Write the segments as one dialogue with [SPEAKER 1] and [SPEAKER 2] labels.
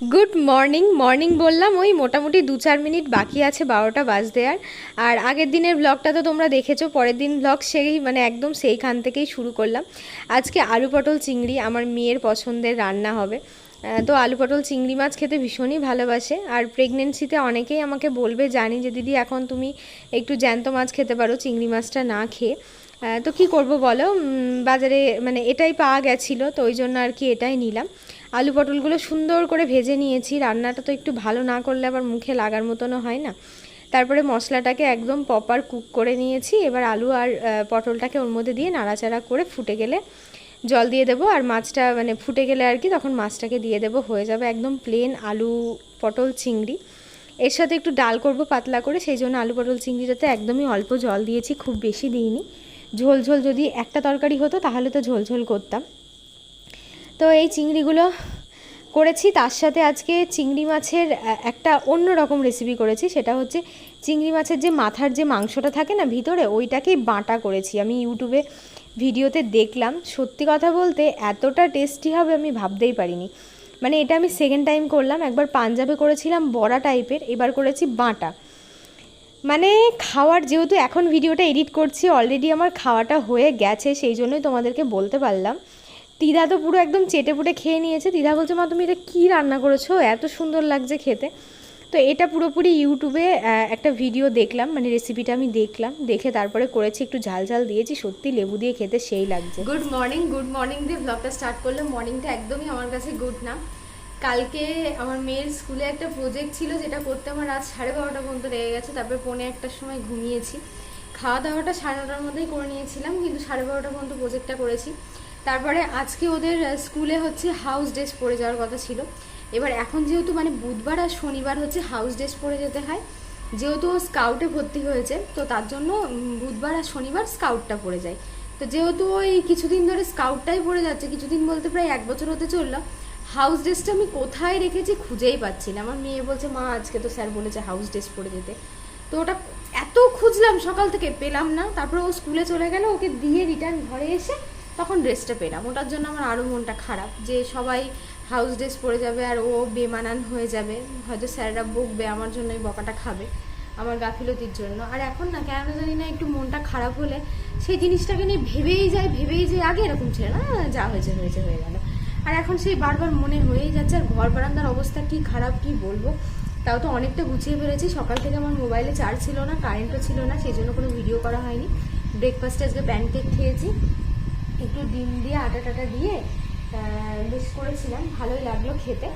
[SPEAKER 1] Good morning morning বললাম, ওই মোটামুটি দু চার মিনিট বাকি আছে, বারোটা বাজতে আর। আর আগের দিনের ব্লগটা তো তোমরা দেখেছ, পরের দিন ব্লগ সেই মানে একদম সেইখান থেকেই শুরু করলাম। আজকে আলু পটল চিংড়ি, আমার মেয়ের পছন্দের রান্না হবে। তো আলু পটল চিংড়ি মাছ খেতে ভীষণই ভালোবাসে। আর প্রেগনেন্সিতে অনেকেই আমাকে বলবে, জানি যে দিদি, এখন তুমি একটু জ্যান্ত মাছ খেতে পারো, চিংড়ি মাছটা না খেয়ে। তো কি করব বলো? বাজারে মানে এটাই পাওয়া গেছিল, তো ওই জন্য আর কি এটাই নিলাম। আলু পটলগুলো সুন্দর করে ভেজে নিয়েছি। রান্নাটা তো একটু ভালো না করলে আবার মুখে লাগার মতনও হয় না। তারপরে মশলাটাকে একদম প্রপার কুক করে নিয়েছি। এবার আলু আর পটলটাকে ওর মধ্যে দিয়ে নাড়াচাড়া করে ফুটে গেলে জল দিয়ে দেবো। আর মাছটা মানে ফুটে গেলে আর কি তখন মাছটাকে দিয়ে দেবো। হয়ে যাবে একদম প্লেন আলু পটল চিংড়ি। এর সাথে একটু ডাল করব পাতলা করে। সেই জন্য আলু পটল চিংড়িটাতে একদমই অল্প জল দিয়েছি। খুব বেশি দিইনি। ঝোল ঝোল যদি একটা তরকারি হতো তাহলে তো ঝোল ঝোল করতাম। তো এই চিংড়িগুলো করেছি। তার সাথে আজকে চিংড়ি মাছের একটা অন্য রকম রেসিপি করেছি। সেটা হচ্ছে চিংড়ি মাছের যে মাথার যে মাংসটা থাকে না ভিতরে, ওইটাকেই বাঁটা করেছি। আমি ইউটিউবে ভিডিওতে দেখলাম। সত্যি কথা বলতে এতটা টেস্টি হবে আমি ভাবতেই পারিনি। মানে এটা আমি সেকেন্ড টাইম করলাম। একবার পাঞ্জাবে করেছিলাম বড়া টাইপের এবার করেছি বাঁটা। মানে খাওয়ার, যেহেতু এখন ভিডিওটা এডিট করছি অলরেডি আমার খাওয়াটা হয়ে গেছে, সেই জন্যই তোমাদেরকে বলতে পারলাম। দিদা তো পুরো একদম চেটে পুটে খেয়ে নিয়েছে। দিদা বলছে, মা, তুমি এটা কী রান্না করেছ? এত সুন্দর লাগছে খেতে। তো এটা পুরোপুরি ইউটিউবে একটা ভিডিও দেখলাম মানে রেসিপিটা আমি দেখলাম, দেখে তারপরে করেছি, একটু ঝাল ঝাল দিয়েছি, সত্যি লেবু দিয়ে খেতে সেই লাগছে। গুড মর্নিং গুড মর্নিং দিয়ে ব্লগটা স্টার্ট করলে মর্নিংটা একদমই আমার কাছে গুড না। কালকে আমার মেয়ের স্কুলে একটা প্রজেক্ট ছিল, যেটা করতে আমার রাত সাড়ে বারোটা পর্যন্ত লেগে গেছে। তারপরে পৌনে একটার সময় ঘুমিয়েছি। খাওয়া দাওয়াটা সাড়ে নটার মধ্যেই করে নিয়েছিলাম, কিন্তু সাড়ে বারোটা পর্যন্ত প্রজেক্টটা করেছি। তারপরে আজকে ওদের স্কুলে হচ্ছে হাউস ড্রেস পরে যাওয়ার কথা ছিল। এবার এখন যেহেতু মানে বুধবার আর শনিবার হচ্ছে হাউস ড্রেস পরে যেতে হয়, যেহেতু ও স্কাউটে ভর্তি হয়েছে, তো তার জন্য বুধবার আর শনিবার স্কাউটটা পড়ে যায়। তো যেহেতু ওই কিছুদিন ধরে স্কাউটটাই পড়ে যাচ্ছে, কিছুদিন বলতে প্রায় এক বছর হতে চলল হাউস ড্রেসটা আমি কোথায় রেখেছি খুঁজেই পাচ্ছি না। আমার মেয়ে বলছে, মা, আজকে তো স্যার বলেছে হাউস ড্রেস পরে যেতে। তো ওটা এত খুঁজলাম সকাল থেকে, পেলাম না। তারপরে ও স্কুলে চলে গেল, ওকে দিয়ে রিটার্ন ঘরে এসে তখন ড্রেসটা পেলাম। ওটার জন্য আমার আরও মনটা খারাপ যে সবাই হাউস ড্রেস পরে যাবে আর ও বেমানান হয়ে যাবে। হয়তো স্যাররা বকবে আমার জন্য এই বকাটা খাবে, আমার গাফিলতির জন্য। আর এখন না, কেন জানি না একটু মনটা খারাপ হলে সেই জিনিসটাকে নিয়ে ভেবেই যায় ভেবেই যায় আগে এরকম ছিল না যা হয়েছে হয়েছে, হয়ে গেল। আর এখন সেই বারবার মনে হয়েই যাচ্ছে, আর ঘর বারান্দার অবস্থা কি খারাপ, কি বলব? তাও তো অনেকটা গুছিয়ে ফেলেছি। সকাল থেকে আমার মোবাইলে চার্জ ছিল না কারেন্টও ছিল না, সেই জন্য কোনো ভিডিও করা হয়নি। ব্রেকফাস্টে আজকে প্যানকেক খেয়েছি। একটু ডিম দিয়ে, আটা টাটা দিয়ে বেশ করেছিলাম। ভালোই লাগল খেতে।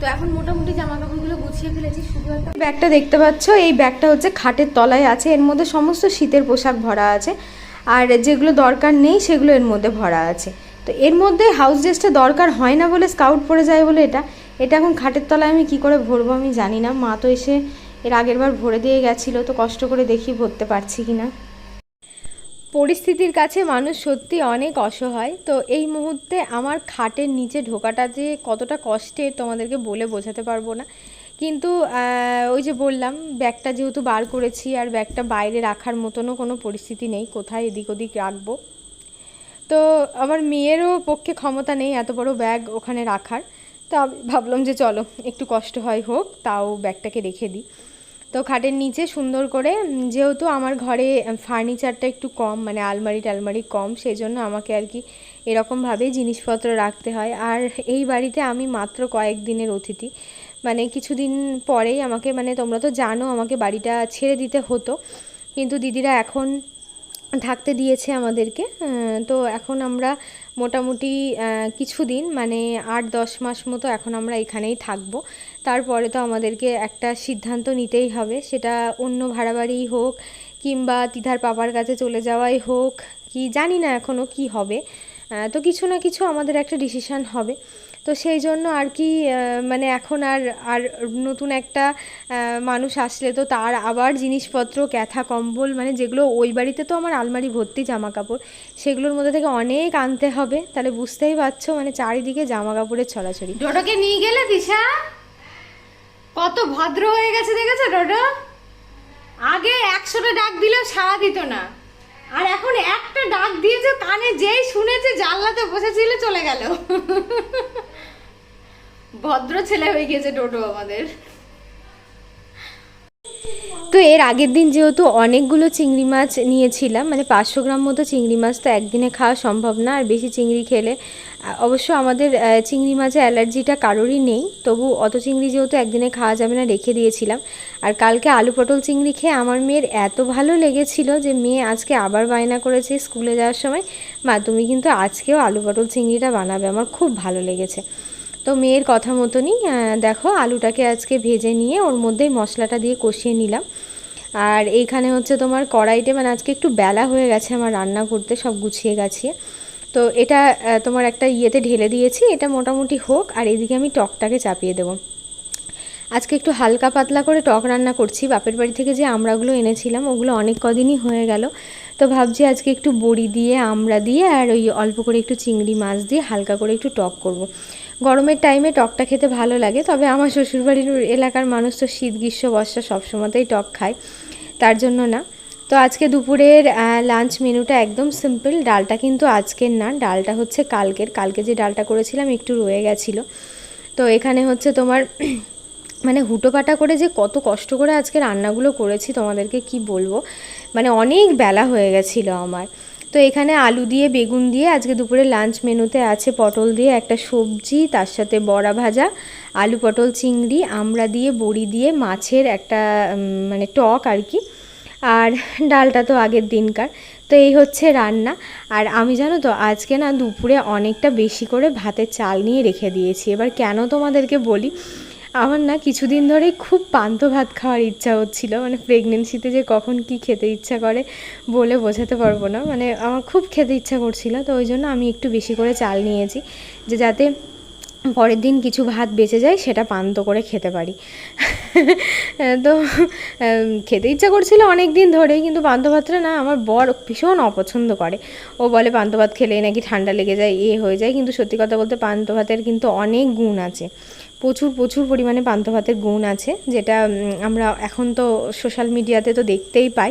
[SPEAKER 1] তো এখন মোটামুটি জামা কাপড়গুলো গুছিয়ে ফেলেছি, শুধু একটা ব্যাগটা দেখতে পাচ্ছ। এই ব্যাগটা হচ্ছে খাটের তলায় আছে। এর মধ্যে সমস্ত শীতের পোশাক ভরা আছে। আর যেগুলো দরকার নেই, সেগুলো এর মধ্যে ভরা আছে। তো এর মধ্যে হাউস ড্রেসটা দরকার হয় না বলে স্কাউট পরে যায় বলে এটা। এটা এখন খাটের তলায় আমি কি করে ভরবো আমি জানি না। মা তো এসে এর আগের বার ভরে দিয়ে গেছিল, তো কষ্ট করে দেখি ভরতে পারছি কি না পরিস্থিতির কাছে মানুষ সত্যি অনেক অসহায়। তো এই মুহূর্তে আমার খাটের নিচে ঢোকাটা যে কতটা কষ্টের তোমাদেরকে বলে বোঝাতে পারব না। কিন্তু ওই যে বললাম, ব্যাগটা যেহেতু বার করেছি আর ব্যাগটা বাইরে রাখার মতনও কোনো পরিস্থিতি নেই, কোথায় এদিক ওদিক রাখব। তো আমার মেয়েরও পক্ষে ক্ষমতা নেই এত বড় ব্যাগ ওখানে রাখার। তো ভাবলাম যে চলো, একটু কষ্ট হয় হোক, তাও ব্যাগটাকে রেখে দিই। তো খাটের নিচে সুন্দর করে যেহেতু আমার ঘরে ফার্নিচারটা একটু কম মানে আলমারি টালমারি কম সেই জন্য আমাকে আর কি এরকমভাবেই জিনিসপত্র রাখতে হয়। আর এই বাড়িতে আমি মাত্র কয়েক দিনের অতিথি। মানে কিছুদিন পরেই আমাকে মানে তোমরা তো জানো, আমাকে বাড়িটা ছেড়ে দিতে হতো। কিন্তু দিদিরা এখন থাকতে দিয়েছে আমাদেরকে। তো এখন আমরা মোটামুটি কিছুদিন মানে আট, দশ মাস মতো এখন আমরা এখানেই থাকব। তারপরে তো আমাদেরকে একটা সিদ্ধান্ত নিতেই হবে, সেটা অন্য ভাড়া বাড়িই হোক, কিংবা তিধার পাপার কাছে চলে যাওয়াই হোক, কি জানি না এখনও কি হবে। তো কিছু না কিছু আমাদের একটা ডিসিশান হবে। তো সেই জন্য আর কি মানে এখন আর আর নতুন একটা মানুষ আসলে তো তার আবার জিনিসপত্র, ক্যাথা, কম্বল মানে যেগুলো ওই বাড়িতে তো আমার আলমারি ভর্তি জামা কাপড় সেগুলোর মধ্যে থেকে অনেক আনতে হবে। তাহলে বুঝতেই পারছ মানে চারিদিকে জামা কাপড়ের ছড়াছড়ি। ডোডোকে নিয়ে গেলে দিশা? কত ভদ্র হয়ে গেছে দেখেছ ডোডো? আগে একশোটা ডাক দিলেও সাড়া দিত না। আর এখন একটা ডাক দিয়েছে কানে যেই শুনেছে, জানলাতে বসেছিল, চলে গেল। ভদ্র ছেলে হয়ে গেছে টোটো আমাদের। তো এর আগের দিন যেহেতু অনেকগুলো চিংড়ি মাছ নিয়েছিলাম মানে পাঁচশো গ্রাম মতো চিংড়ি মাছ তো একদিনে খাওয়া সম্ভব না, আর বেশি চিংড়ি খেলে অবশ্য আমাদের চিংড়ি মাছে অ্যালার্জিটা কারোরই নেই, তবু অত চিংড়ি যেহেতু একদিনে খাওয়া যাবে না, রেখে দিয়েছিলাম। আর কালকে আলু পটল চিংড়ি খেয়ে আমার মেয়ের এত ভালো লেগেছিল যে মেয়ে আজকে আবার বায়না করেছে স্কুলে যাওয়ার সময়, মা, তুমি কিন্তু আজকেও আলু পটল চিংড়িটা বানাবে, আমার খুব ভালো লেগেছে। তো মেয়ের কথা মতনই দেখো আলুটাকে আজকে ভেজে নিয়ে ওর মধ্যেই মশলাটা দিয়ে কষিয়ে নিলাম। আর এইখানে হচ্ছে তোমার কড়াইতে মানে আজকে একটু বেলা হয়ে গেছে আমার রান্না করতে, সব গুছিয়ে গাছিয়ে। তো এটা তোমার একটা ইয়েতে ঢেলে দিয়েছি, এটা মোটামুটি হোক, আর এদিকে আমি টকটাকে চাপিয়ে দেবো। আজকে একটু হালকা পাতলা করে টক রান্না করছি, বাপের বাড়ি থেকে যে আমড়াগুলো এনেছিলাম, ওগুলো অনেক কদিনই হয়ে গেল। তো ভাবছি আজকে একটু বড়ি দিয়ে আমড়া দিয়ে আর ওই অল্প করে একটু চিংড়ি মাছ দিয়ে হালকা করে একটু টক করব। গরমের টাইমে টকটা খেতে ভালো লাগে, তবে আমার শ্বশুরবাড়ির এলাকার মানুষ তো শীত, গ্রীষ্ম, বর্ষা সবসময়তেই টক খায়, তার জন্য না। তো আজকে দুপুরের লাঞ্চ মেনুটা একদম সিম্পল ডালটা কিন্তু আজকের না, ডালটা হচ্ছে কালকের। কালকে যে ডালটা করেছিলাম একটু রয়ে গেছিল। তো এখানে হচ্ছে তোমার মানে হুটোপাটা করে যে কত কষ্ট করে আজকে রান্নাগুলো করেছি, তোমাদেরকে কি বলব? মানে অনেক বেলা হয়ে গেছিল আমার। তো এখানে আলু দিয়ে, বেগুন দিয়ে, আজকে দুপুরে লাঞ্চ মেনুতে আছে পটল দিয়ে একটা সবজি, তার সাথে বড়া ভাজা, আলু পটল চিংড়ি, আমড়া দিয়ে, বড়ি দিয়ে, মাছের একটা মানে টক আর কি। আর ডালটা তো আগের দিনকার। তো এই হচ্ছে রান্না। আর আমি জানো তো, আজকে না দুপুরে অনেকটা বেশি করে ভাতের চাল নিয়ে রেখে দিয়েছি। এবার কেন তোমাদেরকে বলি আমার না কিছুদিন ধরেই খুব পান্ত ভাত খাওয়ার ইচ্ছা হচ্ছিল। মানে প্রেগনেন্সিতে যে কখন কি খেতে ইচ্ছা করে বলে বোঝাতে পারব না। মানে আমার খুব খেতে ইচ্ছা করছিল, তো ওই জন্য আমি একটু বেশি করে চাল নিয়েছি যে যাতে পরের দিন কিছু ভাত বেঁচে যায় সেটা পান্ত করে খেতে পারি। তো খেতে ইচ্ছা করছিল অনেক দিন ধরেই, কিন্তু পান্ত ভাতটা না আমার বর ভীষণ অপছন্দ করে। ও বলে পান্ত ভাত খেলে নাকি ঠান্ডা লেগে যায়, এ হয়ে যায়। কিন্তু সত্যি কথা বলতে পান্ত ভাতের কিন্তু অনেক গুণ আছে। প্রচুর প্রচুর পরিমাণে পান্তা ভাতের গুণ আছে, যেটা আমরা এখন তো সোশ্যাল মিডিয়াতে তো দেখতেই পাই।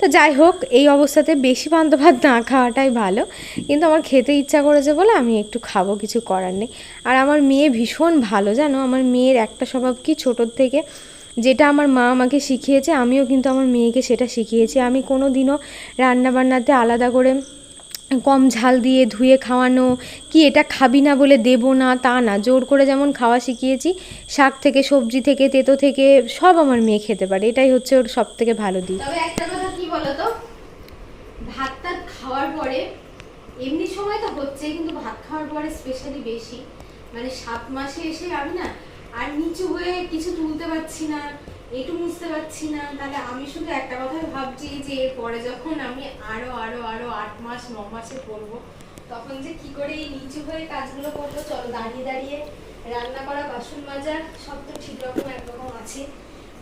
[SPEAKER 1] তো যাই হোক, এই অবস্থাতে বেশি পান্তা ভাত না খাওয়াটাই ভালো। কিন্তু আমার খেতে ইচ্ছা করেছে বলে আমি একটু খাব, কিছু করার নেই। আর আমার মেয়ে ভীষণ ভালো, জানো? আমার মেয়ের একটা স্বভাব কি? ছোটোর থেকে যেটা আমার মা আমাকে শিখিয়েছে, আমিও কিন্তু আমার মেয়েকে সেটা শিখিয়েছি। আমি কোনো দিনও রান্নাবান্নাতে আলাদা করে কম ঝাল দিয়ে ধুয়ে খাওয়ানো, কি এটা খাবি না বলে দেবো না, তা না, জোর করে যেমন খাওয়া শিখিয়েছি, শাক থেকে, সবজি থেকে, তেতো থেকে, সব আমার মেয়ে খেতে পারে, এটাই হচ্ছে ওর সব থেকে ভালো দিক।
[SPEAKER 2] তবে একটা কথা কি বলতো? ভাত টাত খাওয়ার পরে, এমনি সময় তো হচ্ছে, কিন্তু ভাত খাওয়ার পরে স্পেশালি বেশি। মানে সাত মাসে এসে আমি না, আর নিচু হয়ে কিছু তুলতে পারছি না একটু বুঝতে পারছি না। তাহলে আমি শুধু একটা কথাই ভাবছি যে এরপরে যখন আমি আরও আরও আরও আট মাস, ন মাসে পড়ব, তখন যে কি করে এই নিচু হয়ে কাজগুলো করব? চলো দাঁড়িয়ে দাঁড়িয়ে রান্না করা, বাসন মাজা, সব তো ঠিক রকম, একরকম আছে।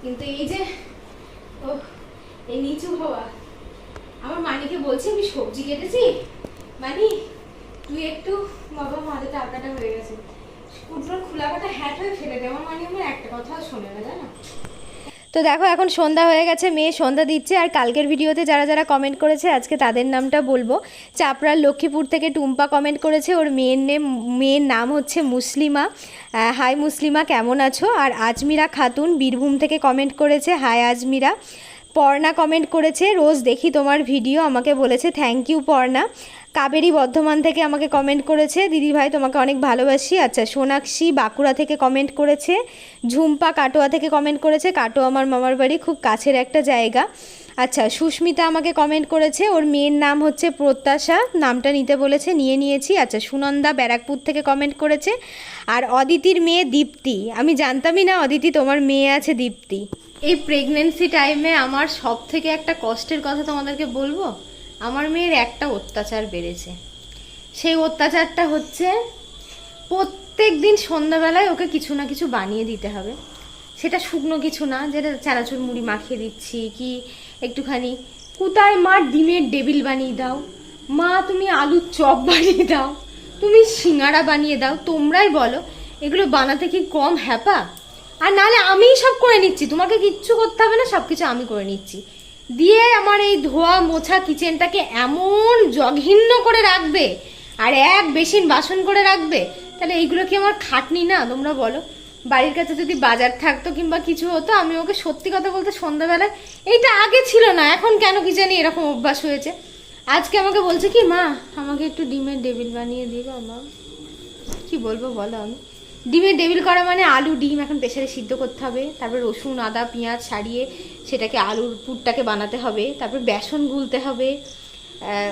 [SPEAKER 2] কিন্তু এই যে ও এই নিচু হওয়া, আমার মানিকে বলছি, আমি সবজি কেটেছি? মানি, তুই একটু, বাবা মাথাটা আঁকাটা হয়ে গেছে। কুটনোর খোলা কাটা হ্যাট হয়ে ফেলে দে। আমার মানি, আমার একটা কথাও শোনে না, জানো?
[SPEAKER 1] তো দেখো, এখন সন্ধ্যা হয়ে গেছে, মেয়ে সন্ধ্যা দিচ্ছে আর কালকের ভিডিওতে যারা যারা কমেন্ট করেছে, আজকে তাদের নামটা বলব। চাপড়ার লক্ষ্মীপুর থেকে টুম্পা কমেন্ট করেছে, ওর মেয়ের নেম, মেয়ের নাম হচ্ছে মুসলিমা। হাই মুসলিমা, কেমন আছো? আর আজমিরা খাতুন বীরভূম থেকে কমেন্ট করেছে হাই আজমিরা। পর্ণা কমেন্ট করেছে, রোজ দেখি তোমার ভিডিও, আমাকে বলেছে থ্যাংক ইউ পর্ণা। কাবেরী বর্ধমান থেকে আমাকে কমেন্ট করেছে, দিদি ভাই, তোমাকে অনেক ভালোবাসি। আচ্ছা সোনাক্ষী বাঁকুড়া থেকে কমেন্ট করেছে, ঝুম্পা কাটোয়া থেকে কমেন্ট করেছে। কাটোয়া আমার মামার বাড়ি, খুব কাছের একটা জায়গা। আচ্ছা সুস্মিতা আমাকে কমেন্ট করেছে, ওর মেয়ের নাম হচ্ছে প্রত্যাশা, নামটা নিতে বলেছে, নিয়ে নিয়েছি। আচ্ছা সুনন্দা ব্যারাকপুর থেকে কমেন্ট করেছে, আর অদিতির মেয়ে দীপ্তি। আমি জানতামই না অদিতি তোমার মেয়ে আছে দীপ্তি। এই প্রেগনেন্সি টাইমে আমার সব থেকে একটা কষ্টের কথা তোমাদেরকে বলব? আমার মেয়ের একটা অত্যাচার বেড়েছে। সেই অত্যাচারটা হচ্ছে প্রত্যেক দিন সন্ধ্যাবেলায় ওকে কিছু না কিছু বানিয়ে দিতে হবে। সেটা শুকনো কিছু না, যেটা চানাচুর মুড়ি মাখিয়ে দিচ্ছি কি একটুখানি কোথায় মা ডিমের ডেবিল বানিয়ে দাও। মা, তুমি আলুর চপ বানিয়ে দাও। তুমি সিঙ্গারা বানিয়ে দাও। তোমরাই বলো, এগুলো বানাতে কি কম হ্যাপা? আর নাহলে আমিই সব করে নিচ্ছি। তোমাকে কিচ্ছু করতে হবে না সব কিছু আমি করে নিচ্ছি। দিয়ে আমার এই ধোয়া মোছা কিচেনটাকে এমন জঘিন্য করে রাখবে, আর এক বেসিন বাসন করে রাখবে, তাহলে এইগুলো কি আমার খাটনি না? তোমরা বলো। বাড়ির কাছে যদি বাজার থাকতো কিংবা কিছু হতো, আমি ওকে সত্যি কথা বলতে সন্ধ্যাবেলায়, এইটা আগে ছিল না, এখন কেন কি জানি এরকম অভ্যাস হয়েছে। আজকে আমাকে বলছে কি, মা, আমাকে একটু ডিমের ডেবিল বানিয়ে দিবা, মা। কি বলব বলো আমি? ডিমের ডেবিল করা মানে আলু, ডিম এখন প্রেশারে সিদ্ধ করতে হবে। তারপর রসুন, আদা, পেঁয়াজ ছাড়িয়ে সেটাকে আলুর পুরটাকে বানাতে হবে। তারপর বেসন গুলতে হবে।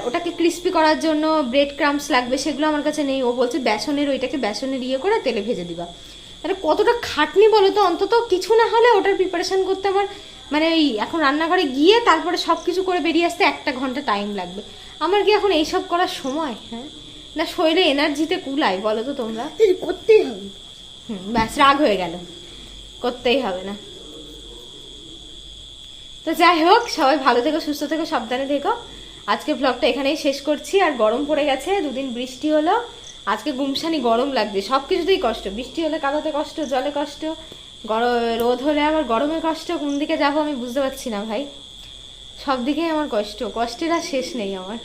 [SPEAKER 1] ওটাকে ক্রিস্পি করার জন্য ব্রেড ক্রামস লাগবে, সেগুলো আমার কাছে নেই। ও বলছে বেসনের, ওইটাকে বেসনের ইয়ে করে তেলে ভেজে দিবা। তাহলে কতটা খাটনি বলো তো? অন্তত কিছু না হলে ওটার প্রিপারেশান করতে আমার মানে ওই এখন রান্নাঘরে গিয়ে তারপরে সব কিছু করে বেরিয়ে আসতে একটা ঘণ্টা টাইম লাগবে। আমার কি এখন এইসব করার সময়? হ্যাঁ? না শরীরে এনার্জিতে কুলায় বলো তো তোমরা?
[SPEAKER 3] করতেই হবে।
[SPEAKER 1] হুম, ব্যাস, রাগ হয়ে গেল। করতেই হবে না। তো যাই হোক, সবাই ভালো থেকো, সুস্থ থেকো, সাবধানে থেকো। আজকে ব্লগটা এখানেই শেষ করছি। আর গরম পড়ে গেছে, দুদিন বৃষ্টি হলো। আজকে গুমসানি গরম লাগছে সব কিছুতেই কষ্ট। বৃষ্টি হলে কাদাতে কষ্ট, জলে কষ্ট গরম রোদ হলে আবার গরমে কষ্ট। কোন দিকে যাব আমি বুঝতে পারছি না ভাই। সব দিকেই আমার কষ্ট, কষ্টের আর শেষ নেই আমার।